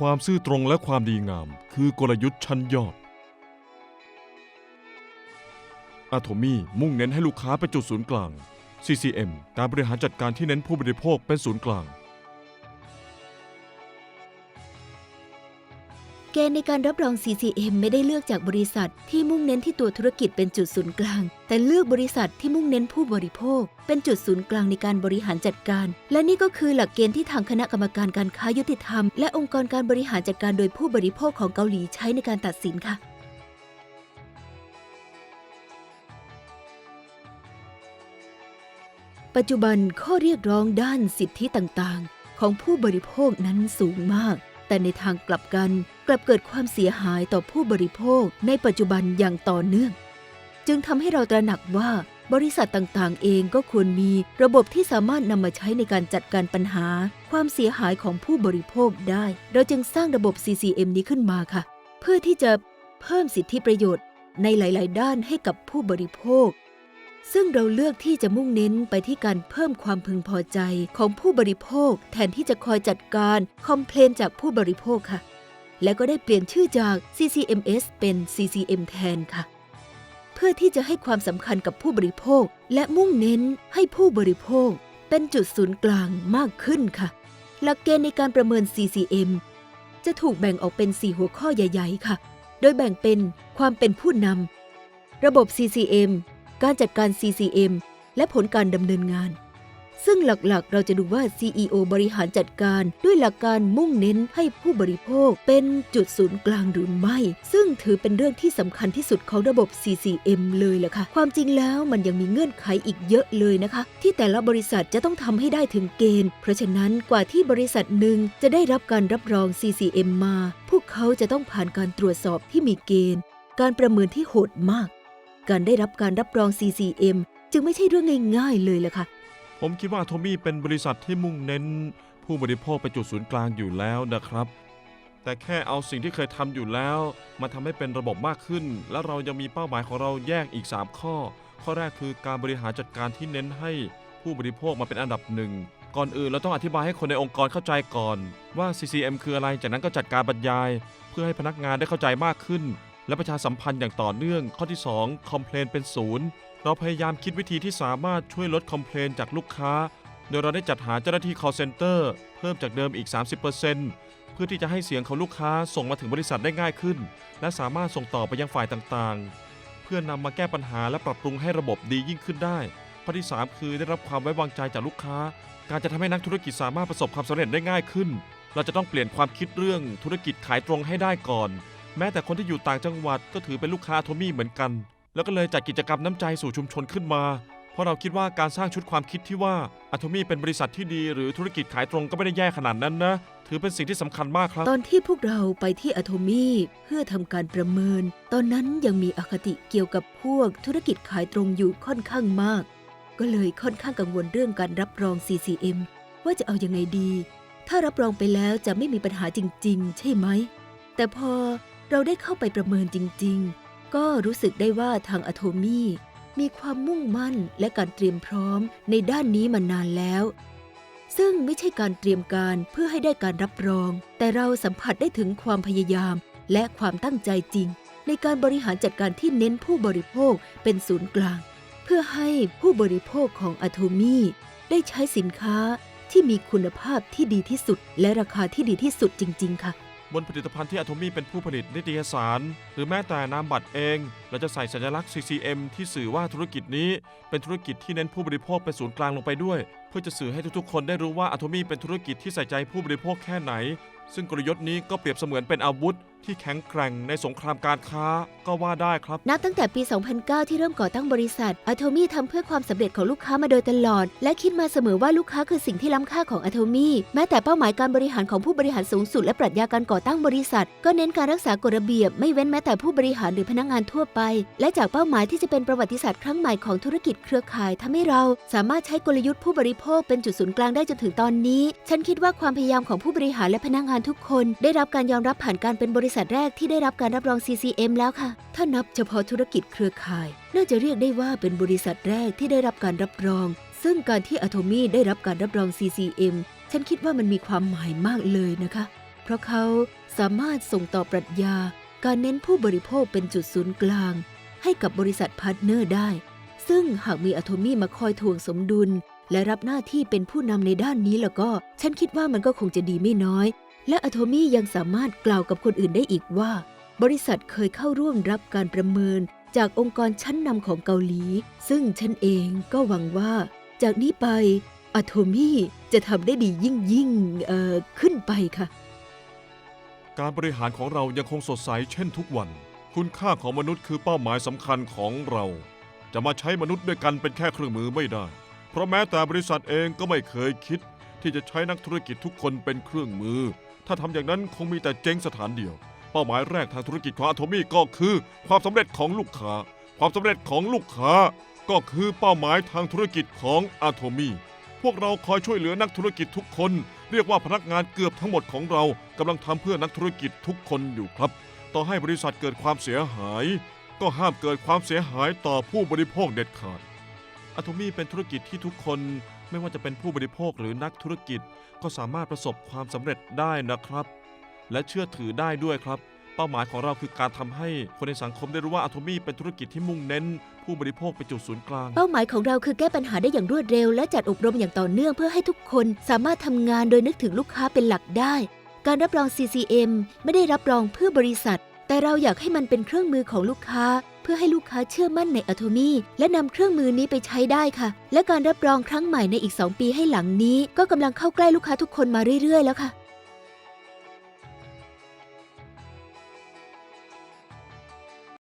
ความซื่อตรงและความดีงาม คือกลยุทธ์ชั้นยอด อาโทมี่มุ่งเน้นให้ลูกค้าเป็นจุดศูนย์กลาง CCM การบริหารจัดการที่เน้นผู้บริโภคเป็นศูนย์กลาง เกณฑ์ในการรับรอง CCM ไม่ได้เลือกจากบริษัทที่มุ่งเน้นที่ตัวธุรกิจเป็นจุดศูนย์กลาง แต่เลือกบริษัทที่มุ่งเน้นผู้บริโภค เป็นจุดศูนย์กลางในการบริหารจัดการ และนี่ก็คือหลักเกณฑ์ที่ทางคณะกรรมการการค้ายุติธรรม และองค์กรการบริหารจัดการโดยผู้บริโภคของเกาหลีใช้ในการตัดสินค่ะปัจจุบันข้อเรียกร้องด้านสิทธิต่างๆ ของผู้บริโภคนั้นสูงมาก แต่ในทางกลับกันกลับเกิดความเสียหายต่อผู้บริโภคในปัจจุบันอย่างต่อเนื่อง จึงทำให้เราตระหนักว่าบริษัทต่างๆ เองก็ควรมีระบบที่สามารถนำมาใช้ในการจัดการปัญหา ความเสียหายของผู้บริโภคได้ เราจึงสร้างระบบ CCM นี้ขึ้นมาค่ะ เพื่อที่จะเพิ่มสิทธิประโยชน์ในหลาย ๆ ด้านให้กับผู้บริโภค ซึ่งเราเลือกที่จะมุ่งเน้นไปที่การเพิ่มความพึงพอใจของผู้บริโภค แทนที่จะคอยจัดการคอมเพลนจากผู้บริโภคค่ะ และก็ได้เปลี่ยนชื่อจาก CCMS เป็น CCM แทนค่ะ เพื่อที่จะให้ความสำคัญกับผู้บริโภค และมุ่งเน้นให้ผู้บริโภค เป็นจุดศูนย์กลางมากขึ้นค่ะ หลักเกณฑ์ในการประเมิน CCM จะถูกแบ่งออกเป็น 4 หัวข้อใหญ่ ๆ ค่ะ โดยแบ่งเป็นความเป็นผู้นำระบบ CCM การจัดการ CCM และผลการดำเนินงาน ซึ่งหลักๆ เราจะดูว่า CEO บริหารจัดการด้วยหลักการมุ่งเน้นให้ผู้บริโภคเป็นจุดศูนย์กลางหรือไม่ ซึ่งถือเป็นเรื่องที่สำคัญที่สุดของระบบ CCM เลยล่ะค่ะ ความจริงแล้วมันยังมีเงื่อนไขอีกเยอะเลยนะคะ ที่แต่ละบริษัทจะต้องทำให้ได้ถึงเกณฑ์ เพราะฉะนั้นกว่าที่บริษัทหนึ่งจะได้รับการรับรอง CCM มา พวกเขาจะต้องผ่านการตรวจสอบที่มีเกณฑ์ การประเมินที่โหดมาก การได้รับการรับรอง CCM จึงไม่ใช่เรื่องง่ายๆเลยล่ะค่ะ ผมคิดว่าโทมี่เป็นบริษัทที่มุ่งเน้น ผู้บริโภคเป็นจุดศูนย์กลางอยู่แล้วนะครับ แต่แค่เอาสิ่งที่เคยทำอยู่แล้ว มาทำให้เป็นระบบมากขึ้น และเรายังมีเป้าหมายของเราแยกอีก 3 ข้อ ข้อแรกคือการบริหารจัดการที่เน้นให้ผู้บริโภคมาเป็นอันดับหนึ่งก่อนอื่นเราต้องอธิบายให้คนในองค์กรเข้าใจก่อน ว่า CCM คืออะไรจากนั้นก็จัดการบรรยาย เพื่อให้พนักงานได้เข้าใจมากขึ้น และประชาสัมพันธ์อย่างต่อเนื่อง ข้อที่ 2 คอมเพลนเป็นศูนย์เราพยายามคิดวิธีที่สามารถช่วยลดคอมเพลนจากลูกค้า โดยเราได้จัดหาเจ้าหน้าที่ call center เพิ่มจากเดิมอีก 30%เพื่อที่จะให้เสียงของลูกค้าส่งมาถึงบริษัทได้ง่ายขึ้น และสามารถส่งต่อไปยังฝ่ายต่างๆ เพื่อนำมาแก้ปัญหาและปรับปรุงให้ระบบดียิ่งขึ้นได้ข้อที่ 3 คือได้รับความไว้วางใจจากลูกค้า การจะทำให้นักธุรกิจสามารถประสบความสำเร็จได้ง่ายขึ้น เราจะต้องเปลี่ยนความคิดเรื่องธุรกิจขายตรงให้ได้ก่อน แม้แต่คนที่อยู่ต่างจังหวัดก็ถือเป็นลูกค้าโทมี่เหมือนกัน แล้วก็เลยจัดกิจกรรมน้ำใจสู่ชุมชนขึ้นมา เพราะเราคิดว่าการสร้างชุดความคิดที่ว่าอะโทมี่เป็นบริษัทที่ดี หรือธุรกิจขายตรงก็ไม่ได้แย่ขนาดนั้นนะ ถือเป็นสิ่งที่สำคัญมากครับ ตอนที่พวกเราไปที่อะโทมี่เพื่อทำการประเมิน ตอนนั้นยังมีอคติเกี่ยวกับพวกธุรกิจขายตรงอยู่ค่อนข้างมาก ก็เลยค่อนข้างกังวลเรื่องการรับรอง CCM ว่าจะเอาอยัางไงดี ถ้ารับรองไปแล้วจะไม่มีปัญหาจริง ๆ ใช่ไหม แต่พอ เราได้เข้าไปประเมินจริง ๆ ก็รู้สึกได้ว่าทางอะโทมี่มีความมุ่งมั่นและการเตรียมพร้อมในด้านนี้มานานแล้ว ซึ่งไม่ใช่การเตรียมการเพื่อให้ได้การรับรอง แต่เราสัมผัสได้ถึงความพยายาม และความตั้งใจจริง ในการบริหารจัดการที่เน้นผู้บริโภคเป็นศูนย์กลาง เพื่อให้ผู้บริโภคของอะโทมี่ได้ใช้สินค้าที่มีคุณภาพที่ดีที่สุด และราคาที่ดีที่สุดจริง ๆ ค่ะ บนผลิตภัณฑ์ที่อะโทมี่เป็นผู้ผลิตนิตยสาร หรือแม้แต่นามบัตรเอง เราจะใส่สัญลักษณ์ CCM ที่สื่อว่าธุรกิจนี้ เป็นธุรกิจที่เน้นผู้บริโภคเป็นศูนย์กลางลงไปด้วย เพื่อจะสื่อให้ทุกๆ คนได้รู้ว่าอะโทมี่เป็นธุรกิจที่ใส่ใจผู้บริโภคแค่ไหน ซึ่งกลยุทธ์นี้ก็เปรียบเสมือนเป็นอาวุธ ที่แข็งแกร่งในสงครามการค้าก็ว่าได้ครับ นับตั้งแต่ปี 2009 ที่เริ่มก่อตั้งบริษัท a t o m y ทำเพื่อความสำเร็จของลูกค้ามาโดยตลอด และคิดมาเสมอว่าลูกค้าคือสิ่งที่ล้ำค่าของ a t o m y แม้แต่เป้าหมายการบริหารของผู้บริหารสูงสุด และปรัชญาการก่อตั้งบริษัท ก็เน้นการรักษากฎระเบียบไม่เว้นแม้แต่ผู้บริหารหรือพนักงานทั่วไป และจากเป้าหมายที่จะเป็นประวัติศาสตร์ครั้งใหม่ของธุรกิจเครือข่ายทำให้เรา สามารถใช้กลยุทธ์ผู้บริโภคเป็นจุดศูนย์กลางได้จนถึงตอนนี้ ฉันคิดว่าความพยายามของผู้บริหารและพนักงานทุกคน ได้รับการยอมรับผ่านการเป็นบริษัทแรกที่ได้รับการรับรอง CCM แล้วค่ะ ถ้านับเฉพาะธุรกิจเครือข่าย น่าจะเรียกได้ว่าเป็นบริษัทแรกที่ได้รับการรับรอง ซึ่งการที่อะโทมี่ได้รับการรับรอง CCM ฉันคิดว่ามันมีความหมายมากเลยนะคะ เพราะเขาสามารถส่งต่อปรัชญา การเน้นผู้บริโภคเป็นจุดศูนย์กลาง ให้กับบริษัทพาร์ทเนอร์ได้ ซึ่งหากมีอะโทมี่มาคอยทวงสมดุล และรับหน้าที่เป็นผู้นำในด้านนี้แล้วก็ ฉันคิดว่ามันก็คงจะดีไม่น้อย และอะโทมี่ยังสามารถกล่าวกับคนอื่นได้อีกว่า บริษัทเคยเข้าร่วมรับการประเมินจากองค์กรชั้นนำของเกาหลี ซึ่งฉันเองก็หวังว่า จากนี้ไปอะโทมี่จะทำได้ดียิ่งยิ่งเอ่อขึ้นไปค่ะ การบริหารของเรายังคงสดใสเช่นทุกวัน คุณค่าของมนุษย์คือเป้าหมายสำคัญของเรา จะมาใช้มนุษย์ด้วยกันเป็นแค่เครื่องมือไม่ได้ เพราะแม้แต่บริษัทเองก็ไม่เคยคิด ที่จะใช้นักธุรกิจทุกคนเป็นเครื่องมือ ถ้าทำอย่างนั้นคงมีแต่เจ๊งสถานเดียว เป้าหมายแรกทางธุรกิจของอะโทมี่ก็คือ ความสำเร็จของลูกค้า ความสำเร็จของลูกค้า ก็คือเป้าหมายทางธุรกิจของอะโทมี่พวกเราคอยช่วยเหลือนักธุรกิจทุกคน เรียกว่าพนักงานเกือบทั้งหมดของเรากำลังทำเพื่อนักธุรกิจทุกคนอยู่ครับ ต่อให้บริษัทเกิดความเสียหาย ก็ห้ามเกิดความเสียหายต่อผู้บริโภคเด็ดขาดอะโทมี่เป็นธุรกิจที่ทุกคน ไม่ว่าจะเป็นผู้บริโภคหรือนักธุรกิจ ก็สามารถประสบความสำเร็จได้นะครับ และเชื่อถือได้ด้วยครับ เป้าหมายของเราคือการทำให้คนในสังคมได้รู้ว่าอะโทมี่เป็นธุรกิจที่มุ่งเน้น ผู้บริโภคเป็นจุดศูนย์กลาง เป้าหมายของเราคือแก้ปัญหาได้อย่างรวดเร็ว และจัดอบรมอย่างต่อเนื่องเพื่อให้ทุกคนสามารถทำงานโดยนึกถึงลูกค้าเป็นหลักได้ การรับรอง CCM ไม่ได้รับรองเพื่อบริษัท แต่เราอยากให้มันเป็นเครื่องมือของลูกค้า เพื่อให้ลูกค้าเชื่อมั่นในอะโทมี่และนำเครื่องมือนี้ไปใช้ได้ค่ะ และการรับรองครั้งใหม่ในอีก 2 ปีให้หลังนี้ ก็กำลังเข้าใกล้ลูกค้าทุกคนมาเรื่อยๆ แล้วค่ะ